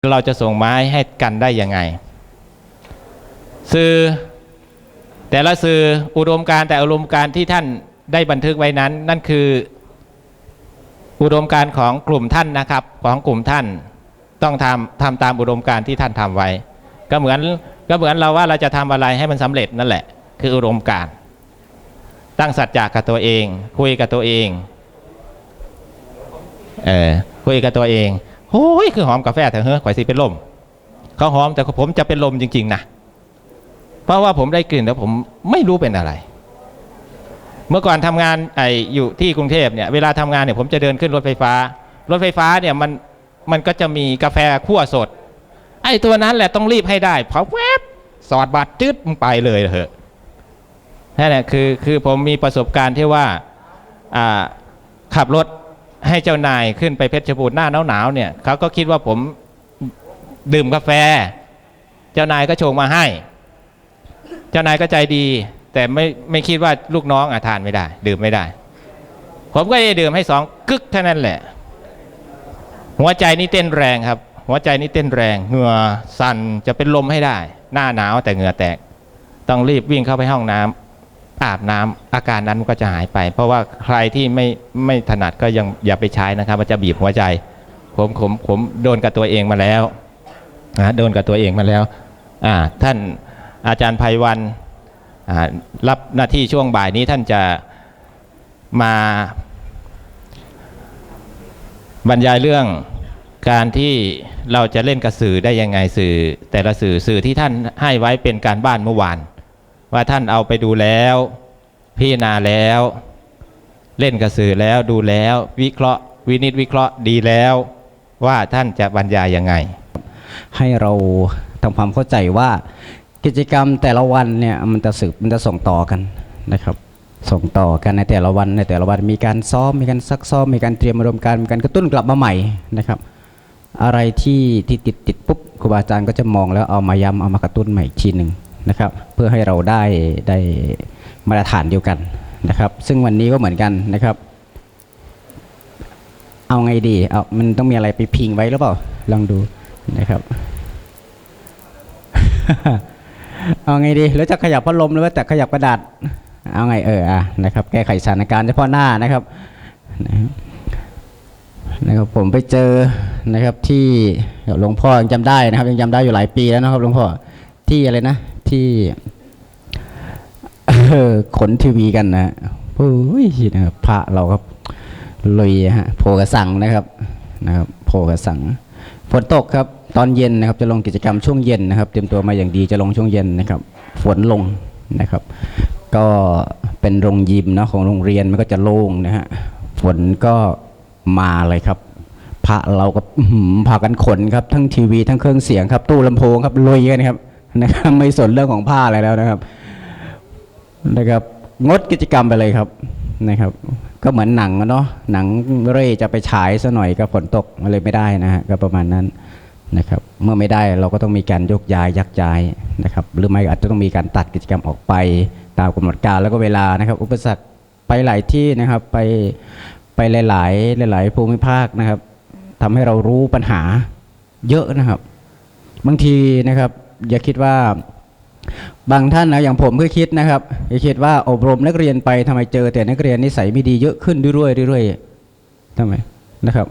เราจะส่งไม้ให้กันได้ยังไง สื่อ แต่ละสื่ออุดมการแต่อุดมการที่ท่านได้บันทึกไว้นั้น นั่นคือ อุดมการของกลุ่มท่านนะครับ ของกลุ่มท่านต้องทำทำตามอุดมการที่ท่านทำไว้ ก็เหมือนก็เหมือนเราว่าเราจะทำอะไรให้มันสำเร็จนั่นแหละ คืออุดมการ ตั้งสัจจะกับตัวเอง คุยกับตัวเองเออคุยกับตัวเอง โอ้ยคือหอมกาแฟแต่เฮ้ยข่อยสิเป็นลมเขาหอมแต่ผมจะเป็นลมจริง ๆ นะเพราะว่าผมได้กลิ่นแล้วผมไม่รู้เป็นอะไร เมื่อก่อนทำงานไออยู่ที่กรุงเทพเนี่ยเวลาทำงานเนี่ยผมจะเดินขึ้นรถไฟฟ้า รถไฟฟ้าเนี่ยมันมันก็จะมีกาแฟคั่วสด ไอ้ตัวนั้นแหละต้องรีบให้ได้เพราะแวบสอดบัตรจึ๊ดมึงไปเลยเหอะนั่นแหละคือคือผมมีประสบการณ์ที่ว่าขับรถ ให้เจ้านายขึ้นไปเพชรบูรณ์หน้าหนาวๆเนี่ยเขาก็คิดว่าผมดื่มกาแฟ เจ้านายก็ชงมาให้ เจ้านายก็ใจดี แต่ไม่ไม่คิดว่าลูกน้องอาทานไม่ได้ ดื่มไม่ได้ ผมก็ได้ดื่มให้สองกึกเท่านั้นแหละ หัวใจนี่เต้นแรงครับ หัวใจนี่เต้นแรงเหงื่อสั่นจะเป็นลมให้ได้ หน้าหนาวแต่เหงื่อแตก ต้องรีบวิ่งเข้าไปห้องน้ำ อาบน้ำอาการนั้นก็จะหายไป เพราะว่าใครที่ไม่ไม่ถนัดก็ยังอย่าไปใช้นะครับ มันจะบีบหัวใจ ผมผมผมโดนกับตัวเองมาแล้วนะโดนกับตัวเองมาแล้วอ่าท่านอาจารย์ไพวันรับหน้าที่ช่วงบ่ายนี้ท่านจะมาบรรยายเรื่องการที่เราจะเล่นกับสื่อได้ยังไงสื่อ แต่ละสื่อสื่อที่ท่านให้ไว้เป็นการบ้านเมื่อวาน ว่าท่านเอาไปดูแล้วพิจารณาแล้ว เล่นกับสื่อแล้วดูแล้ว วิเคราะห์วินิจวิเคราะห์ดีแล้ว ว่าท่านจะบรรยายยังไง ให้เราทำความเข้าใจว่ากิจกรรมแต่ละวันเนี่ยมันจะสืบมันจะส่งต่อกันนะครับ ส่งต่อกันในแต่ละวันในแต่ละวันมีการซ้อมมีการซักซ้อมมีการเตรียมอารมณ์การมีการกระตุ้นกลับมาใหม่นะครับ อะไรที่ที่ติดติดปุ๊บครูบาอาจารย์ก็จะมองแล้วเอามาย้ำเอามากระตุ้นใหม่อีกทีหนึ่ง นะครับ เพื่อให้เราได้ได้มาตรฐานเดียวกันนะครับ ซึ่งวันนี้ก็เหมือนกันนะครับ เอาไงดีเอามันต้องมีอะไรไปพิงไว้หรือเปล่าลองดูนะครับ เอาไงดีแล้วจะขยับพัดลมหรือว่าจะขยับกระดาษเอาไงเอออะนะครับ แก้ไขสถานการณ์เฉพาะหน้านะครับนะครับนะครับผมไปเจอนะครับที่หลวงพ่อยังจำได้นะครับ ยังจำได้อยู่หลายปีแล้วนะครับหลวงพ่อที่อะไรนะ ที่ขนทีวีกันนะโอ้ยนะครับพระเราครับลุยฮะโพกระสังนะครับนะครับโพกระสังฝนตกครับ ตอนเย็นนะครับจะลงกิจกรรมช่วงเย็นนะครับ เตรียมตัวมาอย่างดีจะลงช่วงเย็นนะครับ ฝนลงนะครับ ก็เป็นโรงยิมเนาะของโรงเรียนมันก็จะโล่งนะฮะฝนก็มาเลยครับ พระเราก็พากันขนครับ ทั้งทีวีทั้งเครื่องเสียงครับ ตู้ลำโพงครับลุยกันครับ นะครับไม่สนเรื่องของผ้าอะไรแล้วนะครับนะครับ งดกิจกรรมไปเลยครับนะครับ ก็เหมือนหนังเนาะหนังเร่จะไปฉายซะหน่อยก็ฝนตกมาเลยไม่ได้นะฮะก็ประมาณนั้นนะครับ เมื่อไม่ได้เราก็ต้องมีการยกย้ายยักย้ายนะครับ หรือไม่อาจจะต้องมีการตัดกิจกรรมออกไปตามกำหนดการแล้วก็เวลานะครับ อุปสรรคไปหลายที่นะครับไปไปหลาย ๆ หลาย ๆ ภูมิภาคนะครับทำให้เรารู้ปัญหาเยอะนะครับ บางทีนะครับ อย่าคิดว่าบางท่านนะอย่างผมก็คิดนะครับก็คิดว่าอบรมนักเรียนไปทำไมเจอ แต่นักเรียนนิสัยไม่ดีเยอะขึ้นเรื่อยๆเรื่อยๆทำไมนะครับ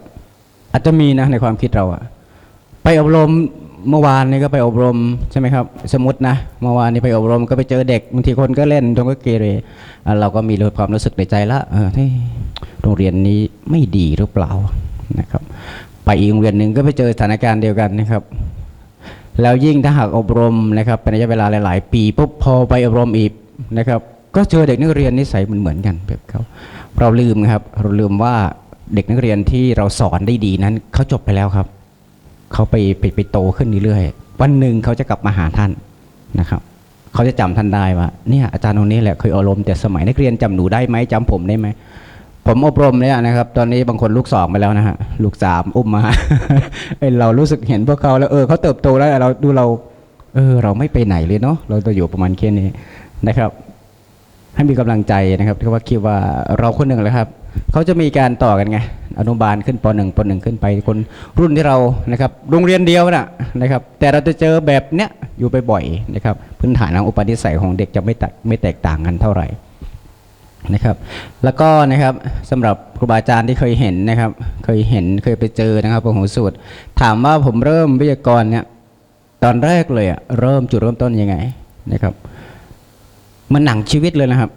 อาจจะมีนะในความคิดเราอะไปอบรมเมื่อวานนี้ก็ไปอบรมใช่ไหมครับ สมมตินะเมื่อวานนี้ไปอบรมก็ไปเจอเด็กบางทีคนก็เล่นตรงก็เกเรเราก็มีความรู้สึกในใจละเออที่โรงเรียนนี้ไม่ดีหรือเปล่านะครับ ไปอีกโรงเรียนหนึ่งก็ไปเจอสถานการณ์เดียวกันนะครับ แล้วยิ่งถ้าหากอบรมนะครับเป็นระยะเวลาหลาย ๆ ปีปุ๊บพอไปอบรมอีกนะครับ ก็เจอเด็กนักเรียนนิสัยเหมือนเหมือนกันแบบเขาเราลืมครับเราลืมว่าเด็กนักเรียนที่เราสอนได้ดีนั้นเขาจบไปแล้วครับเขาไปไปไปโตขึ้นเรื่อยๆวันหนึ่งเขาจะกลับมาหาท่านนะครับเขาจะจำท่านได้ว่าเนี่ยอาจารย์คนนี้แหละเคยอบรมแต่สมัยนักเรียนจำหนูได้ไหมจำผมได้ไหม ผมอบรมเนี่ยนะครับ ตอนนี้บางคนลูกสองไปแล้วนะฮะลูกสามอุ้มมาเรารู้สึกเห็นพวกเขาแล้วเออเขาเติบโตแล้วเราดูเรา เออ เราไม่ไปไหนเลยเนาะเราจะอยู่ประมาณแค่นี้นะครับ ให้มีกำลังใจนะครับที่ว่าคิดว่าเราคนหนึ่งแหละครับเขาจะมีการต่อกันไงอนุบาลขึ้นปหนึ่งปหนึ่งขึ้นไปคนรุ่นที่เรานะครับ โรงเรียนเดียวนะนะครับ แต่เราจะเจอแบบเนี้ยอยู่บ่อยๆนะครับ พื้นฐานทางอุปนิสัยของเด็กจะไม่แตกไม่แตกต่างกันเท่าไหร่ นะครับ แล้วก็นะครับสำหรับครูบาอาจารย์ที่เคยเห็นนะครับ เคยเห็นเคยไปเจอนะครับพระหูสูตร ถามว่าผมเริ่มวิทยากรเนี่ยตอนแรกเลยอะเริ่มจุดเริ่มต้นยังไงนะครับ มันหนังชีวิตเลยนะครับ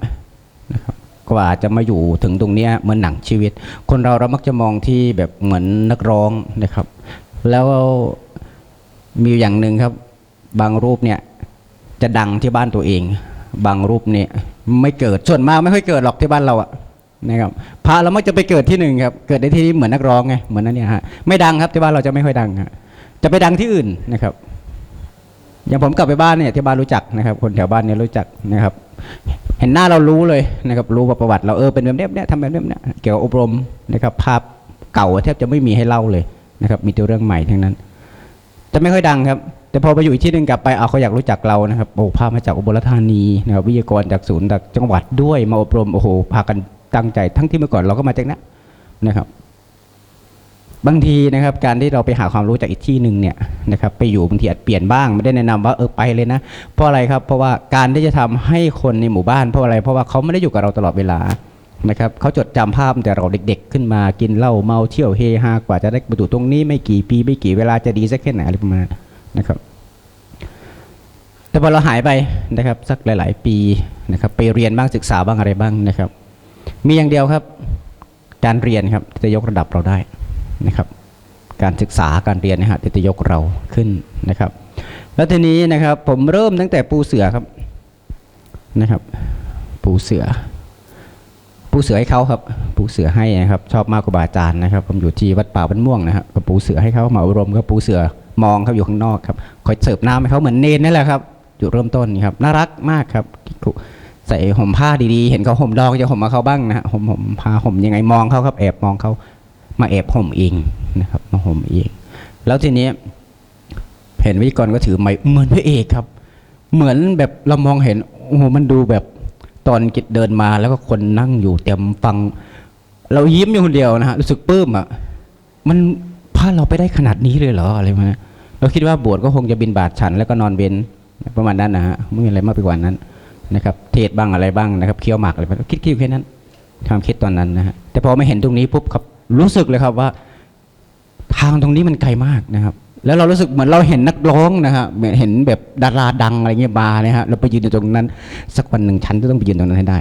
นะครับกว่าจะมาอยู่ถึงตรงเนี้ยเหมือนหนังชีวิต คนเราเรามักจะมองที่แบบเหมือนนักร้องนะครับ แล้วมีอยู่อย่างหนึ่งครับ บางรูปเนี่ยจะดังที่บ้านตัวเอง บางรูปเนี่ยไม่เกิดส่วนมากไม่ค่อยเกิดหรอกที่บ้านเราอะนะครับพระเรามักจะไปเกิดที่หนึ่งครับเกิดในที่เหมือนนักร้องไงเหมือนนั่นเนี่ยฮะไม่ดังครับที่บ้านเราจะไม่ค่อยดังฮะจะไปดังที่อื่นนะครับ อย่างผมกลับไปบ้านเนี่ยที่บ้านรู้จักนะครับ คนแถวบ้านเนี่ยรู้จักนะครับ เห็นหน้าเรารู้เลยนะครับ รู้ประวัติเราเออเป็นแบบเนี้ยเนี่ยทำแบบเนี้ยเนี่ยเกี่ยวกับอบรมนะครับ ภาพเก่าแทบจะไม่มีให้เล่าเลยนะครับ มีแต่เรื่องใหม่ทั้งนั้น จะไม่ค่อยดังครับ แต่พอไปอยู่อีกที่หนึ่งกลับไปเอาเขาอยากรู้จักเรานะครับโอ้พามาจากอุบลราชธานีนะครับวิทยากรจากศูนย์จากจังหวัดด้วยมาอบรมโอ้โหพากันตั้งใจ ทั้งที่เมื่อก่อนเราก็มาจากนั้นนะครับ บางทีนะครับ การที่เราไปหาความรู้จากอีกที่หนึ่งเนี่ยนะครับไปอยู่บางทีอาจเปลี่ยนบ้างไม่ได้แนะนำว่าเออไปเลยนะ เพราะอะไรครับเพราะว่าการที่จะทำให้คนในหมู่บ้านเพราะอะไร เพราะว่าเขาไม่ได้อยู่กับเราตลอดเวลานะครับเขาจดจำภาพแต่เราเด็ก ๆ ขึ้นมากินเหล้าเมาเที่ยวเฮฮากว่าจะได้มาอยู่ตรงนี้ไม่กี่ปีไม่กี่เวลาจะดีสักแค่ไหนอะไรประมาณนั้น นะครับ แต่พอเราหายไปนะครับ สักหลาย ๆ ปีนะครับไปเรียนบ้างศึกษาบ้างอะไรบ้างนะครับ มีอย่างเดียวครับ การเรียนครับจะยกระดับเราได้นะครับ การศึกษาการเรียนนะฮะจะยกเราขึ้นนะครับ แล้วทีนี้นะครับผมเริ่มตั้งแต่ปูเสือครับนะครับ ปูเสือปูเสือให้เขาครับปูเสือให้นะครับ ชอบมากกว่าบาอาจารย์นะครับ ผมอยู่ที่วัดป่าบ้านม่วงนะครับก็ปูเสือให้เขามาอบรมก็ปูเสือ มองเขาอยู่ข้างนอกครับคอยเสิร์ฟน้ำให้เขาเหมือนเนนนั่นแหละครับจุดเริ่มต้นครับ น่ารักมากครับใส่ห่มผ้าดีๆ เห็นเขาห่มดองจะห่มมาเขาบ้างนะฮะห่มห่มผ้าห่มยังไงมองเขาครับ แอบมองเขามาแอบห่มเองนะครับมาห่มเอง แล้วทีนี้เห็นวิกรก็ถือไม้เหมือนพระเอกครับ เหมือนแบบเรามองเห็นโอ้โหมันดูแบบตอนกิจเดินมาแล้วก็คนนั่งอยู่เต็มฟัง เรายิ้มอยู่คนเดียวนะฮะรู้สึกปลื้มอะมันพาเราไปได้ขนาดนี้เลยเหรออะไรมา เราคิดว่าบวชก็คงจะบินบาตฉันแล้วก็นอนเบนประมาณนั้นนะฮะไม่มีอะไรมากไปกว่านั้นนะครับ เทศบ้างอะไรบ้างนะครับเคี้ยวหมากอะไรบ้างคิดคิดแค่นั้นความคิดตอนนั้นนะฮะแต่พอมาเห็นตรงนี้ปุ๊บครับรู้สึกเลยครับว่า ทางตรงนี้มันไกลมากนะครับ แล้วเรารู้สึกเหมือนเราเห็นนักร้องนะฮะเหมือนเห็นแบบดาราดังอะไรเงี้ยมาเนี่ยฮะเราไปยืนอยู่ตรงนั้น สักวันหนึ่งฉันจะต้องไปยืนตรงนั้นให้ได้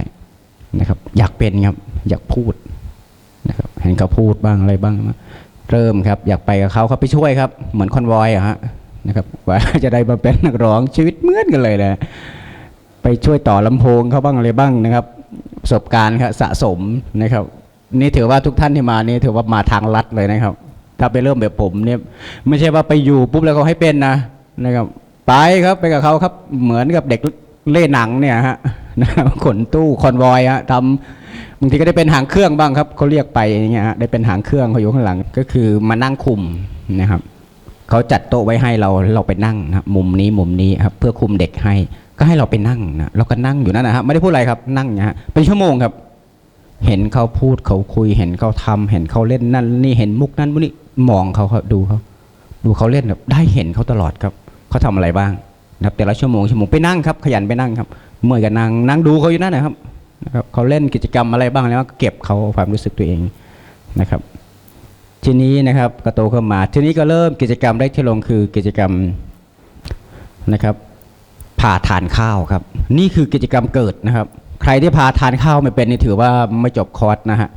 นะครับ อยากเป็นครับอยากพูดนะครับเห็นเขาพูดบ้างอะไรบ้าง เริ่มครับ อยากไปกับเขาเขาไปช่วยครับ เหมือนคอนวอยอะฮะนะครับว่าจะได้มาเป็นนักร้องชีวิตเหมือนกันเลยนะไปช่วยต่อลำโพงเขาบ้างอะไรบ้างนะครับ ประสบการณ์ครับสะสมนะครับ นี่ถือว่าทุกท่านที่มานี่ถือว่ามาทางลัดเลยนะครับ ถ้าไปเริ่มแบบผมเนี่ยไม่ใช่ว่าไปอยู่ปุ๊บแล้วเขาให้เป็นนะนะครับ ไปครับไปกับเขาครับเหมือนกับเด็กเล่นหนังเนี่ยฮะนะครับขนตู้คอนวอยฮะทำ บางทีก็ได้เป็นหางเครื่องบ้างครับเขาเรียกไปอย่างเงี้ยได้เป็นหางเครื่องเขาอยู่ข้างหลัง ก็คือมานั่งคุมนะครับเขาจัดโต๊ะไว้ให้เราเราไปนั่งนะมุมนี้มุมนี้ครับเพื่อคุมเด็กให้ ก็ให้เราไปนั่งนะเราก็นั่งอยู่นั่นนะฮะไม่ได้พูดอะไรครับนั่งนะฮะเป็นชั่วโมงครับ เห็นเขาพูดเขาคุย เห็นเขาทำเห็นเขาเล่นนั่น นี่เห็นมุกนั่นมุกนี่มองเขาครับดูเขาดูเขาเล่นแบบได้เห็นเขาตลอดครับเขาทำอะไรบ้างนะครับแต่ละชั่วโมงชั่วโมงไปนั่งครับ ขยันไปนั่งครับ เมื่อยก็นั่งนั่งดูเขาอยู่นั่นนะครับ นะครับเขาเล่นกิจกรรมอะไรบ้างแล้วก็เก็บเขาความรู้สึกตัวเองนะครับ ทีนี้นะครับก็โตขึ้นมา ทีนี้ก็เริ่มกิจกรรมแรกที่ลงคือกิจกรรมนะครับผ่าทานข้าวครับ นี่คือกิจกรรมเกิดนะครับ ใครที่พาทานข้าวไม่เป็นนี่ถือว่าไม่จบคอร์สนะฮะ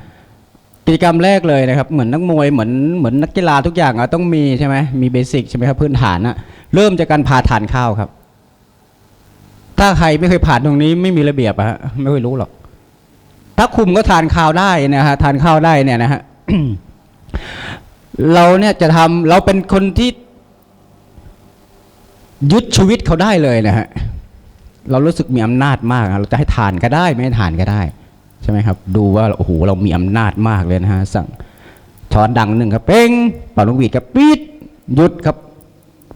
กิจกรรมแรกเลยนะครับ เหมือนนักมวยเหมือนเหมือนนักกีฬาทุกอย่างอะต้องมีใช่ไหมมีเบสิกใช่ไหมครับพื้นฐานนะเริ่มจากการพาทานข้าวครับ ถ้าใครไม่เคยผ่านตรงนี้ไม่มีระเบียบอะฮะไม่เคยรู้หรอก ถ้าคุมก็ทานข้าวได้นะฮะทานข้าวได้เนี่ยนะฮะเราเนี่ยจะทำเราเป็นคนที่ยึดชีวิตเขาได้เลยนะฮะเรารู้สึกมีอำนาจมากเราจะให้ทานก็ได้ ไม่ให้ทานก็ได้ ใช่ไหมครับ ดูว่าโอ้โหเรามีอำนาจมากเลยนะฮะสั่งช้อนดังหนึ่งครับเป้งเป่าลูกหวีดครับปี๊ดหยุดครับ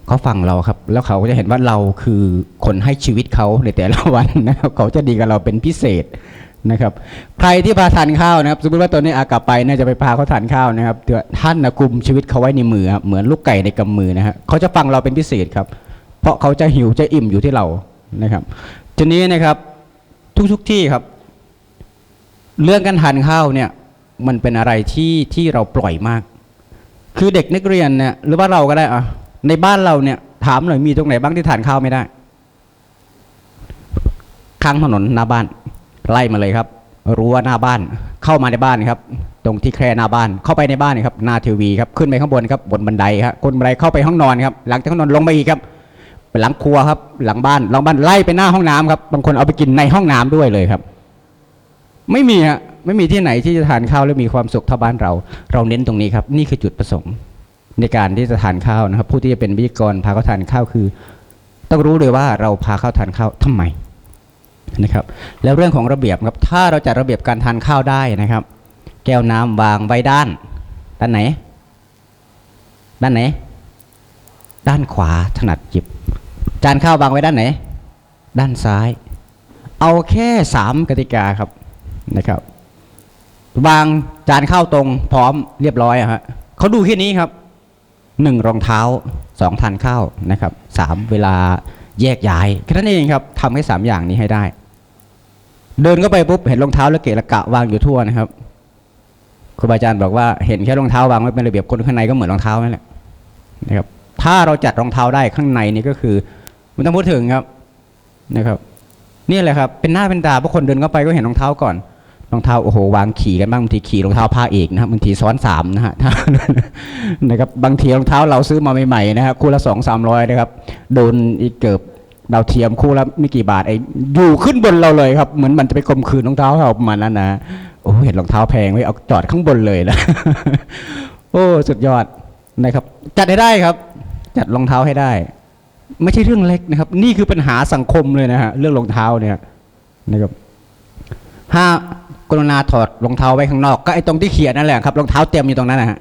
เขาฟังเราครับ แล้วเขาก็จะเห็นว่าเราคือคนให้ชีวิตเขาในแต่ละวันนะครับเขาจะดีกับเราเป็นพิเศษนะครับ ใครที่พาทานข้าวนะครับ สมมติว่าตอนนี้อากลับไปน่าจะไปพาเขาทานข้าวนะครับเดี๋ยวท่านนะกุมชีวิตเขาไว้ในมือเหมือนลูกไก่ในกำมือนะฮะเขาจะฟังเราเป็นพิเศษครับ เพราะเขาจะหิวจะอิ่มอยู่ที่เรานะครับ ทีนี้นะครับทุกๆที่ครับ เรื่องการทานข้าวเนี่ยมันเป็นอะไรที่ที่เราปล่อยมาก คือเด็กนักเรียนเนี่ยหรือว่าเราก็ได้อะ ในบ้านเราเนี่ยถามหน่อยมีตรงไหนบ้างที่ทานข้าวไม่ได้ ข้างถนนหน้าบ้าน ไล่มาเลยครับรั้วหน้าบ้านเข้ามาในบ้านครับ ตรงที่แคร่หน้าบ้านเข้าไปในบ้านครับหน้าทีวีครับขึ้นไปข้างบนครับบนบันไดครับบนบันไดเข้าไปห้องนอนครับ หลังจากห้องนอนลงไปอีกครับหลังครัวครับ หลังบ้านหลังบ้านไล่ไปหน้าห้องน้ำครับบางคนเอาไปกินในห้องน้ำด้วยเลยครับ ไม่มีฮะไม่มีที่ไหนที่จะทานข้าวแล้วมีความสุขเท่าบ้านเรา เราเน้นตรงนี้ครับ นี่คือจุดประสงค์ ในการที่จะทานข้าวนะครับ ผู้ที่จะเป็นวิทยากรพาเขาทานข้าวคือ ต้องรู้เลยว่าเราพาเขาทานข้าวทำไมนะครับ แล้วเรื่องของระเบียบครับถ้าเราจัดระเบียบการทานข้าวได้นะครับ แก้วน้ำวางไว้ด้าน ด้านไหน ด้านไหน ด้านขวาถนัดหยิบ จานข้าววางไว้ด้านไหน ด้านซ้าย เอาแค่สามกติกาครับนะครับวางจานข้าวตรงพร้อมเรียบร้อยอะฮะเขาดูแค่นี้ครับ หนึ่งรองเท้าสองทานข้าวนะครับสามเวลาแยกย้ายแค่นั้นเองครับทำให้สามอย่างนี้ให้ได้ เดินเข้าไปปุ๊บเห็นรองเท้าแล้วเกะระกะวางอยู่ทั่วนะครับครูบาอาจารย์บอกว่าเห็นแค่รองเท้าวางไว้เป็นระเบียบคนข้างในก็เหมือนรองเท้านั่นแหละนะครับถ้าเราจัดรองเท้าได้ข้างในนี่ก็คือไม่ต้องพูดถึงครับนะครับนี่แหละครับเป็นหน้าเป็นตาเพราะคนเดินเข้าไปก็เห็นรองเท้าก่อน รองเท้าโอ้โหวางขี่กันบ้างบางทีขี่รองเท้าผ้าเอกนะครับบางทีซ้อนสามนะฮะถ้านะครับบางทีรองเท้าเราซื้อมาใหม่ๆนะครับคู่ละสองสามร้อยนะครับโดนอีกเกิบดาวเทียมคู่ละไม่กี่บาทไอ้อยู่ขึ้นบนเราเลยครับเหมือนมันจะไปข่มขืนรองเท้าเราประมาณนั้นนะโอ้เห็นรองเท้าแพงไว้ยเอาจอดข้างบนเลยนะโอ้สุดยอดนะครับ จัดให้ได้ครับ จัดรองเท้าให้ได้ ไม่ใช่เรื่องเล็กนะครับ นี่คือปัญหาสังคมเลยนะฮะเรื่องรองเท้าเนี่ยนะครับห้า กรุณาถอดรองเท้าไว้ข้างนอก ก็ไอ้ตรงที่เขียนนั่นแหละครับรองเท้าเต็มอยู่ตรงนั้นนะฮะ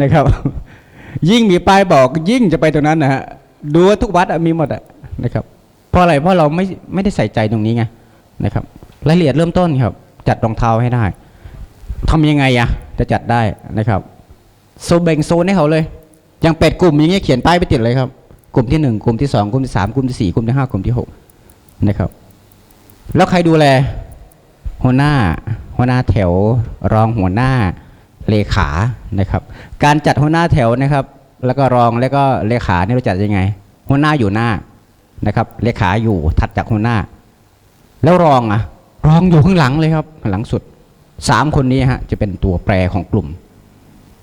นะครับ ยิ่งมีป้ายบอกยิ่งจะไปตรงนั้นนะฮะดูว่าทุกวัดมีหมดอะนะครับ เพราะอะไรเพราะเราไม่ไม่ได้ใส่ใจตรงนี้ไงนะครับรายละเอียดเริ่มต้นครับ จัดรองเท้าให้ได้ทำยังไงอะจะจัดได้นะครับโซนแบ่งโซนให้เขาเลยอย่างเป็ดกลุ่มอย่างเงี้ยเขียนป้ายไปติดเลยครับ กลุ่มที่หนึ่งกลุ่มที่สองกลุ่มที่สามกลุ่มที่สี่กลุ่มที่ห้ากลุ่มที่หกนะครับ แล้วใครดูแล หัวหน้า หัวหน้าแถว รองหัวหน้าเลขานะครับ การจัดหัวหน้าแถวนะครับ แล้วก็รองแล้วก็เลขาเนี่ยเราจัดยังไง หัวหน้าอยู่หน้านะครับเลขาอยู่ถัดจากหัวหน้า แล้วรองอะรองอยู่ข้างหลังเลยครับหลังสุดสามคนนี้ฮะจะเป็นตัวแปรของกลุ่ม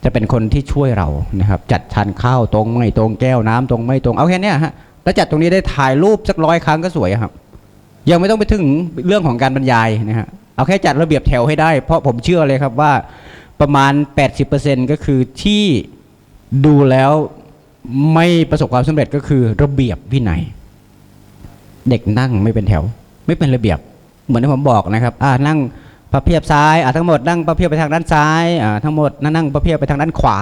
จะเป็นคนที่ช่วยเรานะครับ จัดชานข้าวตรงไม่ตรงแก้วน้ำตรงไม่ตรงเอาแค่นี้ฮะแล้วจัดตรงนี้ได้ถ่ายรูปสักร้อยครั้งก็สวยครับ ยังไม่ต้องไปถึงเรื่องของการบรรยายนะฮะ เอาแค่จัดระเบียบแถวให้ได้ เพราะผมเชื่อเลยครับว่าประมาณ 80%ก็คือที่ดูแล้วไม่ประสบความสำเร็จก็คือระเบียบวินัยเด็กนั่งไม่เป็นแถว ไม่เป็นระเบียบ เหมือนที่ผมบอกนะครับอ่านั่งพระเพียบซ้ายอ่าทั้งหมดนั่งพระเพียบไปทางด้านซ้ายอ่าทั้งหมดนั่งพระเพียบไปทางด้านขวา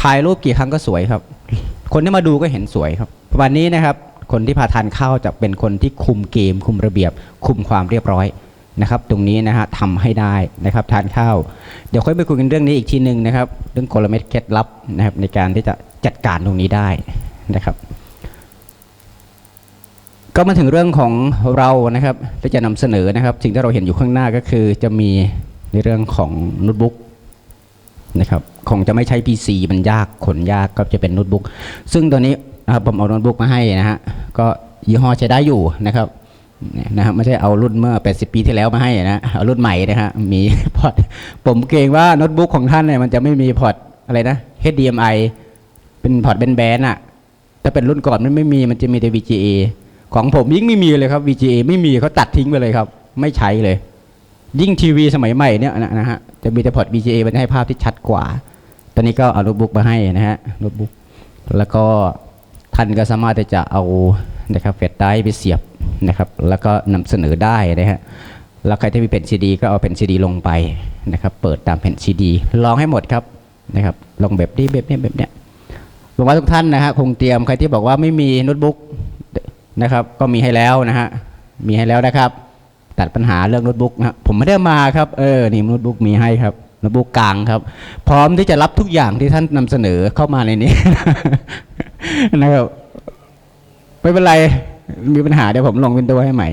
ถ่ายรูปกี่ครั้งก็สวยครับ คนที่มาดูก็เห็นสวยครับวันนี้นะครับ คนที่พาทานข้าวจะเป็นคนที่คุมเกม คุมระเบียบ คุมความเรียบร้อย นะครับตรงนี้นะฮะทำให้ได้นะครับทานข้าว เดี๋ยวค่อยไปคุยกันเรื่องนี้อีกทีหนึ่งนะครับ เรื่องกลเม็ดเคล็ดลับนะครับในการที่จะจัดการตรงนี้ได้นะครับ ก็มาถึงเรื่องของเรานะครับที่จะนำเสนอนะครับ สิ่งที่เราเห็นอยู่ข้างหน้าก็คือจะมีในเรื่องของโน้ตบุ๊กนะครับคงจะไม่ใช้ PC มันยากขนยากก็จะเป็นโน้ตบุ๊กซึ่งตัวนี้นะครับผมเอาโน้ตบุ๊กมาให้นะฮะก็ยี่ห้อใช้ได้อยู่นะครับ นะครับไม่ใช่เอารุ่นเมื่อ 80 ปีที่แล้วมาให้นะเอารุ่นใหม่นะฮะมีพอร์ตผมเกรงว่าโน้ตบุ๊กของท่านเนี่ยมันจะไม่มีพอร์ตอะไรนะ HDMI เป็นพอร์ตแบนๆอะถ้าเป็นรุ่นก่อนมันไม่มีมันจะมีแต่ VGA ของผมยิ่งไม่มีเลยครับ VGA ไม่มีเขาตัดทิ้งไปเลยครับ ไม่ใช้เลย ยิ่งทีวีสมัยใหม่เนี่ยนะฮะจะมีแต่พอร์ต VGA มันให้ภาพที่ชัดกว่า ตอนนี้ก็เอาโน้ตบุ๊กมาให้นะฮะโน้ตบุ๊กแล้วก็ท่านก็สามารถที่จะเอานะครับแฟลชไดรฟ์ไปเสียบ นะครับแล้วก็นำเสนอได้นะฮะแล้วใครที่มีแผ่นซีดี ก็เอาแผ่นซีดี ลงไปนะครับ เปิดตามแผ่นซีดี ลองให้หมดครับนะครับลองแบบนี้แบบนี้แบบเนี้ยหวังว่าทุกท่านนะฮะคงเตรียมใครที่บอกว่าไม่มีโน้ตบุ๊กนะครับ ก็มีให้แล้วนะฮะมีให้แล้วนะครับ ตัดปัญหาเรื่องโน้ตบุ๊กนะผมไม่ได้มาครับเออนี่โน้ตบุ๊กมีให้ครับโน้ตบุ๊กกลางครับ พร้อมที่จะรับทุกอย่างที่ท่านนำเสนอเข้ามาในนี้นะครับไม่เป็นไร มีปัญหาเดี๋ยวผมลงวินโดว์ให้ใหม่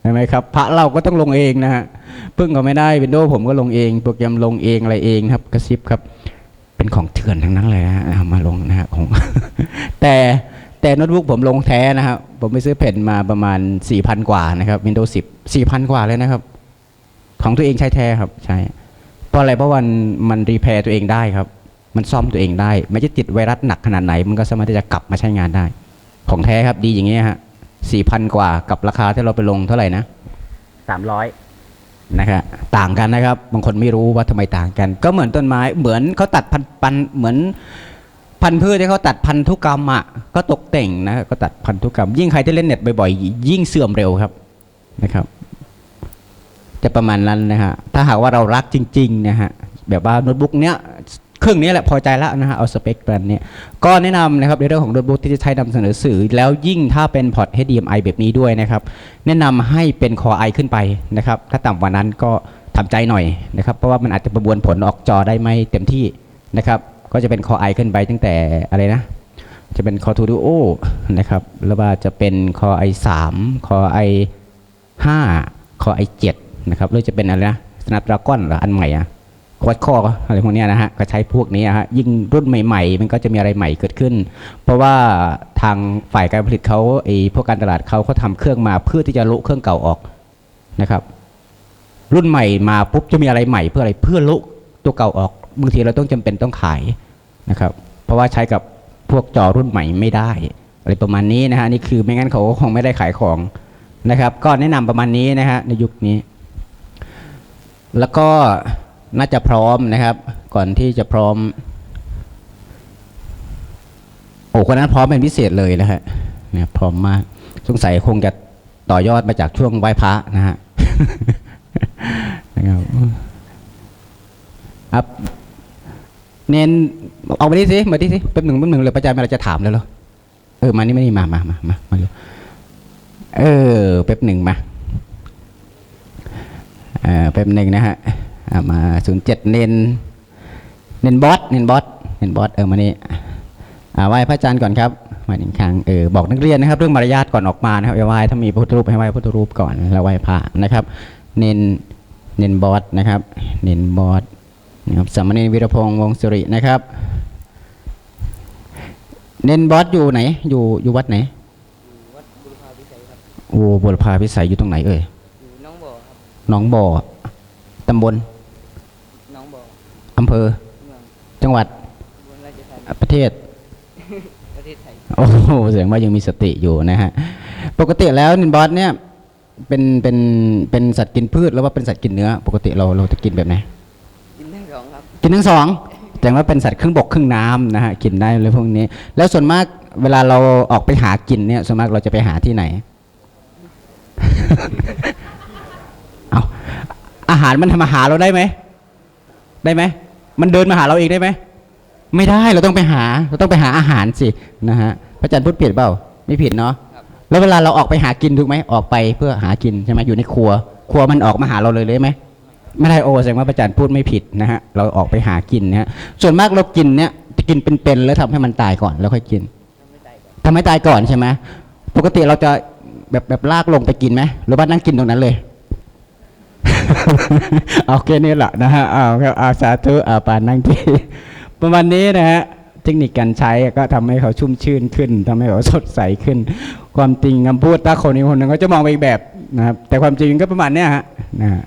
ใช่ไหมครับ พระเราก็ต้องลงเองนะฮะพึ่งเขาไม่ได้วินโดว์ผมก็ลงเอง โปรแกรมลงเองอะไรเองครับ กระซิบครับ เป็นของเถื่อนทั้งนั้นเลยนะฮะเอามาลงนะฮะของแต่แต่โน้ตบุ๊กผมลงแท้นะครับผมไปซื้อแผ่นมาประมาณ 4,000 กว่านะครับ Windows 10 4,000 กว่าเลยนะครับ ของตัวเองใช้แท้ครับ ใช่เพราะอะไรเพราะวันมันรีแพร์ตัวเองได้ครับ มันซ่อมตัวเองได้ไม่จะติดไวรัสหนักขนาดไหน มันก็สามารถที่จะกลับมาใช้งานได้ ของแท้ครับดีอย่างเงี้ยฮะ4,000กว่ากับราคาที่เราไปลงเท่าไหร่นะ300นะครับต่างกันนะครับ บางคนไม่รู้ว่าทำไมต่างกัน ก็เหมือนต้นไม้เหมือนเขาตัดพันปันเหมือนพันธุ์พืชที่เขาตัดพันธุกรรมอะก็ตกแต่งนะก็ตัดพันธุกรรม ยิ่งใครที่เล่นเน็ตบ่อยๆ ยิ่งเสื่อมเร็วครับนะครับ จะประมาณนั้นนะฮะถ้าหากว่าเรารักจริงๆนะฮะแบบว่าโน้ตบุ๊กเนี้ย เครื่องนี้แหละพอใจแล้วนะฮะเอาสเปคแบรนด์เนี้ยก็แนะนำนะครับในเรื่องของโน้ตบุ๊กที่จะใช้นำเสนอสื่อ แล้วยิ่งถ้าเป็นพอร์ต HDMI แบบนี้ด้วยนะครับ แนะนำให้เป็น Core i ขึ้นไปนะครับ ถ้าต่ำกว่านั้นก็ทำใจหน่อยนะครับ เพราะว่ามันอาจจะประมวลผลออกจอได้ไม่เต็มที่นะครับ ก็จะเป็น Core i ขึ้นไปตั้งแต่อะไรนะ จะเป็น Core 2 Duo นะครับ แล้วว่าจะเป็น Core i 3 Core i 5 Core i 7นะครับหรือจะเป็นอะไรนะ Snapdragon หรืออันใหม่อะ ควอดคออะไรพวกนี้นะฮะก็ใช้พวกนี้อะฮะยิ่งรุ่นใหม่ ๆ มันก็จะมีอะไรใหม่เกิดขึ้น เพราะว่าทางฝ่ายการผลิตเขาไอ้พวกการตลาดเขาเขาทำเครื่องมาเพื่อที่จะลุเครื่องเก่าออกนะครับ รุ่นใหม่มาปุ๊บจะมีอะไรใหม่เพื่ออะไรเพื่อลุตัวเก่าออกบางทีเราต้องจำเป็นต้องขายนะครับ เพราะว่าใช้กับพวกจอรุ่นใหม่ไม่ได้อะไรประมาณนี้นะฮะนี่คือไม่งั้นเขาก็คงไม่ได้ขายของนะครับ ก็แนะนำประมาณนี้นะฮะในยุคนี้ แล้วก็ น่าจะพร้อมนะครับ ก่อนที่จะพร้อม โอ้คนนั้นพร้อมเป็นพิเศษเลยนะฮะเนี่ยพร้อมมาก สงสัยคงจะต่อยอดมาจากช่วงไหว้พระนะฮะนะครับครับเน้นเอามาดิสิมาดิสิแป๊บหนึ่งแป๊บหนึ่งเลยประจายมาเราจะถามแล้วเหรอเออมานี่มานี่มามามามามาเร็วเออแป๊บหนึ่งมาเออแป๊บหนึ่งนะฮะ มาศูนย์เจ็ดเน้นเน้นบอสเน้นบอสเน้นบอสเออมานี่อ่าไหว้พระอาจารย์ก่อนครับมาหนึ่งครั้งเออบอกนักเรียนนะครับ เรื่องมารยาทก่อนออกมานะครับอย่าไหว้ถ้ามีพระพุทธรูปให้ไหว้พระพุทธรูปก่อนแล้วไหว้พระนะครับ เน้นเน้นบอสนะครับ เน้นบอสนะครับสามเณรวีรพงษ์วงศ์สิรินะครับ เน้นบอสอยู่ไหน อยู่อยู่วัดไหนวัดบุรพาวิสัยครับโอ้บุรพาพิสัยอยู่ตรงไหนเอ่ยอยู่หน้องบ่อครับหนองบ่อตำบลหน้องบ่อ อำเภอเมืองจังหวัดอุบนราชธานีประเทศประเทศไทยโอ้โหแสดงว่ายังมีสติอยู่นะฮะ ปกติแล้วนินบอสเนี่ย เป็น เป็น เป็นสัตว์กินพืชหรือว่าเป็นสัตว์กินเนื้อ ปกติเราเราจะกินแบบไหน กินทั้งสองครับ กินทั้งสอง แสดงว่าเป็นสัตว์ครึ่งบกครึ่งน้ำนะฮะ กินได้เลยพวกนี้ แล้วส่วนมากเวลาเราออกไปหากินเนี่ย ส่วนมากเราจะไปหาที่ไหน เอาอาหารมันทำมาหาเราได้ไหม ได้ไหมมันเดินมาหาเราเองได้ไหมไม่ได้เราต้องไปหา เราต้องไปหาอาหารสินะฮะพระอาจารย์พูดผิดเปล่าไม่ผิดเนาะครับแล้วเวลาเราออกไปหากินถูกไหมออกไปเพื่อหากินใช่ไหมอยู่ในครัว ครัวมันออกมาหาเราเลยเลยไหมไม่ได้โอแสดงว่าพระอาจารย์พูดไม่ผิดนะฮะเราออกไปหากินนะฮะส่วนมากเรากินเนี่ยจะกินเป็นๆแล้วทำให้มันตายก่อนแล้วค่อยกินทำไม่ตายก่อนทำให้ตายก่อนใช่ไหมปกติเราจะแบบแบบลากลงไปกินไหมหรือว่านั่งกินตรงนั้นเลย เอาแค่นี้แหละนะฮะเอาเอาสาธุเอาปานนั่งที่ประมาณนี้นะฮะเทคนิคการใช้ก็ทำให้เขาชุ่มชื่นขึ้นทำให้เขาสดใสขึ้น ความจริงคำพูดถ้าคนนี้คนหนึ่งก็จะมองไปอีกแบบนะครับแต่ความจริงก็ประมาณเนี้ยฮะนะฮะ